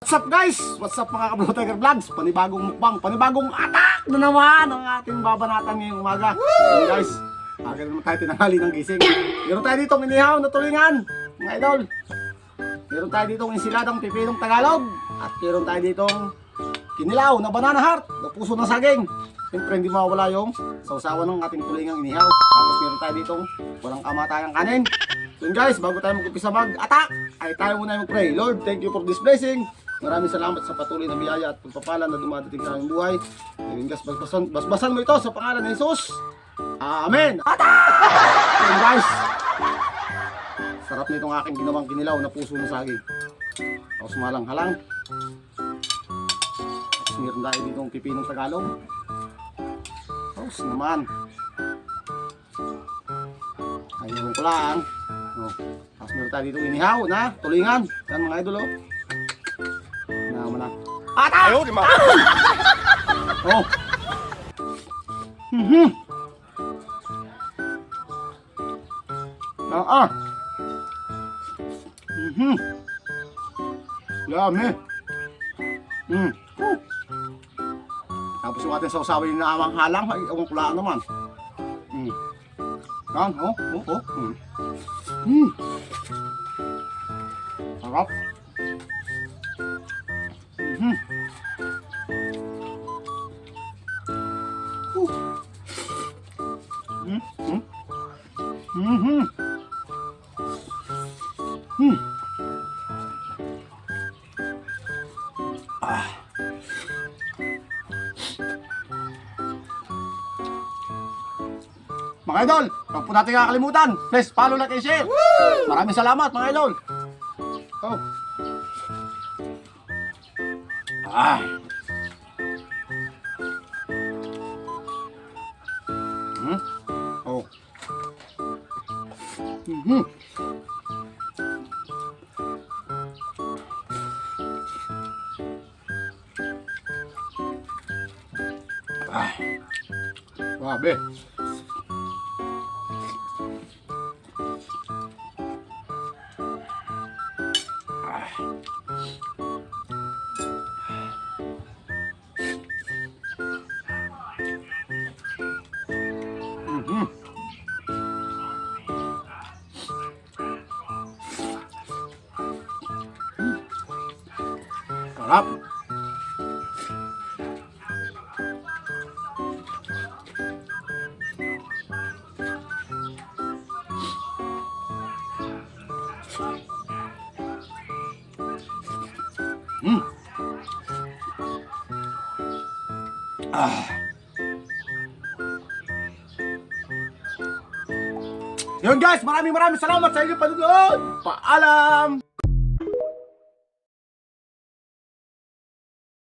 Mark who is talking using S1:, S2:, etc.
S1: What's up guys? What's up mga kabro Tiger Vlogs? Panibagong mukbang, panibagong atak na naman ang ating babanatan ngayong umaga. Yun guys, aga naman tayo tinanghali ng gising. Meron tayo ditong inihaw na tulingan, mga idol. Meron tayo ditong insiladang pipinong Tagalog. At meron tayo ditong kinilaw na banana heart na puso ng saging. Siyempre hindi mawawala yung sausawan ng ating tulingang inihaw. Tapos meron tayo ditong walang kamatayang kanin. Yun guys, bago tayo mag-upisa mag-attack, ay tayo muna mag-pray. Lord, thank you for this blessing. Maraming salamat sa patuloy na biyaya at pagpapala na dumadating sa aming buhay. Guys, basbasan, basbasan mo ito sa pangalan ni Jesus. Amen! Attack! Yun guys, sarap nitong aking ginawang kinilaw na puso ng saging. Tapos malang-halang. Tapos meron tayo ditong pipinong Tagalog. Tapos naman. Ayun ko lang. Oh. Tapos meron tayo ditong inihaw na tulingan. Yan mga idol oh. Ata!
S2: Ayaw, di ma.
S1: Oh. Mhm. Ah ah. Mhm. Yummy. Mm. Oh. Tapos yung ating sausawin na amang halang, ay awang kulaan naman. Mm. Yan, oh, oh, oh. Mm. Mm. Sarap. Mhm. Mm. Ah. Mga idol, huwag po natin kakalimutan. Please, follow, like, and share. Maraming salamat, mga idol. Oh. Ah. Mhm. Ah. Grabe. Ah. Mhm. Sarap. Mm. Ah. Yun guys, maraming maraming salamat sa inyong panonood. Paalam!